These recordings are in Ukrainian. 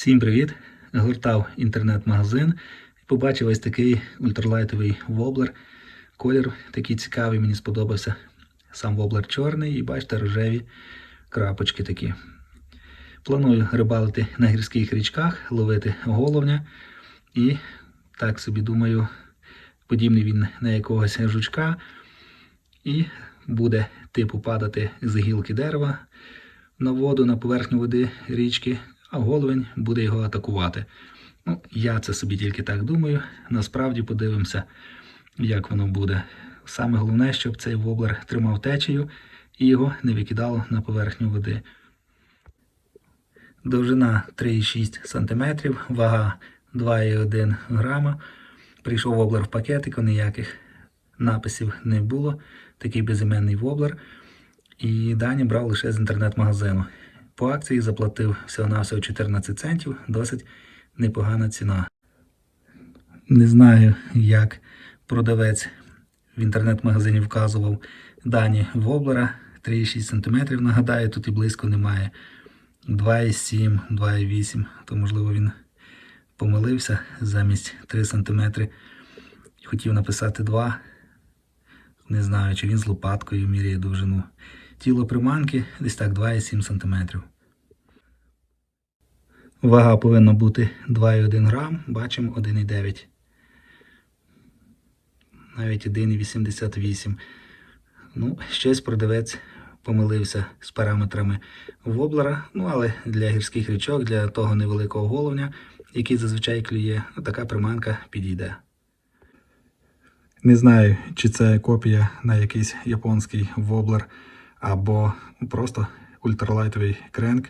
Всім привіт! Гортав інтернет-магазин і побачив ось такий ультралайтовий воблер. Колір такий цікавий, мені сподобався. Сам воблер чорний і бачите, рожеві крапочки такі. Планую рибалити на гірських річках, ловити головня. І так собі думаю, подібний він на якогось жучка. І буде типу падати з гілки дерева на воду, на поверхню води річки, а головень буде його атакувати. Ну, я це собі тільки так думаю. Насправді подивимося, як воно буде. Саме головне, щоб цей воблер тримав течію і його не викидало на поверхню води. Довжина 3,6 см, вага 2,1 грама. Прийшов воблер в пакетику, ніяких написів не було. Такий безіменний воблер. І дані брав лише з інтернет-магазину. По акції заплатив всього-навсього 14 центів, досить непогана ціна. Не знаю, як продавець в інтернет-магазині вказував дані воблера 3,6 см. Нагадаю, тут і близько немає. 2,7, 2,8, то можливо він помилився замість 3 см. Хотів написати 2. Не знаю, чи він з лопаткою міряє довжину. Тіло приманки десь так 2,7 см. Вага повинна бути 2,1 грам, бачимо 1,9. Навіть 1,88. Ну, щось продавець помилився з параметрами воблера. Ну, але для гірських річок, для того невеликого головня, який зазвичай клює, ну, така приманка підійде. Не знаю, чи це копія на якийсь японський воблер або просто ультралайтовий кренк.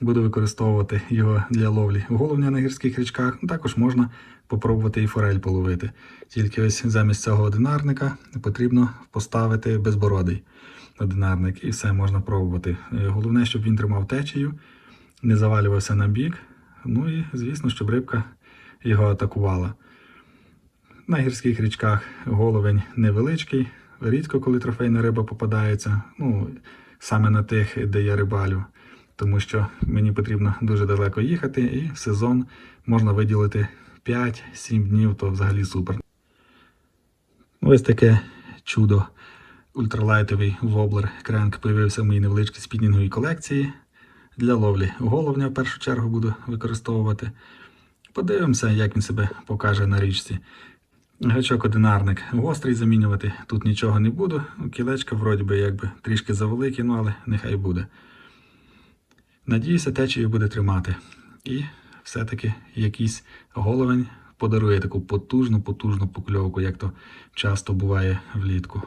Буду використовувати його для ловлі головня на гірських річках. Ну, Також можна попробувати і форель половити. Тільки ось замість цього одинарника потрібно поставити безбородий одинарник і все можна пробувати. Е, Головне, щоб він тримав течію, не завалювався на бік. Ну і, звісно, щоб рибка його атакувала. На гірських річках головень невеличкий, рідко коли трофейна риба попадається. Ну, саме на тих, де я рибалю, тому що мені потрібно дуже далеко їхати, і в сезон можна виділити 5-7 днів, то взагалі супер. Ось таке чудо. Ультралайтовий воблер кренк появився в моїй невеличкій спінінговій колекції. Для ловлі головня в першу чергу буду використовувати. Подивимося, як він себе покаже на річці. Гачок одинарник гострий замінювати. Тут нічого не буду. Кілечка вроді би якби трішки завеликі, ну але нехай буде. Надіюся, течію буде тримати. І все-таки якийсь головень подарує таку потужну, потужну покльовку, як то часто буває влітку.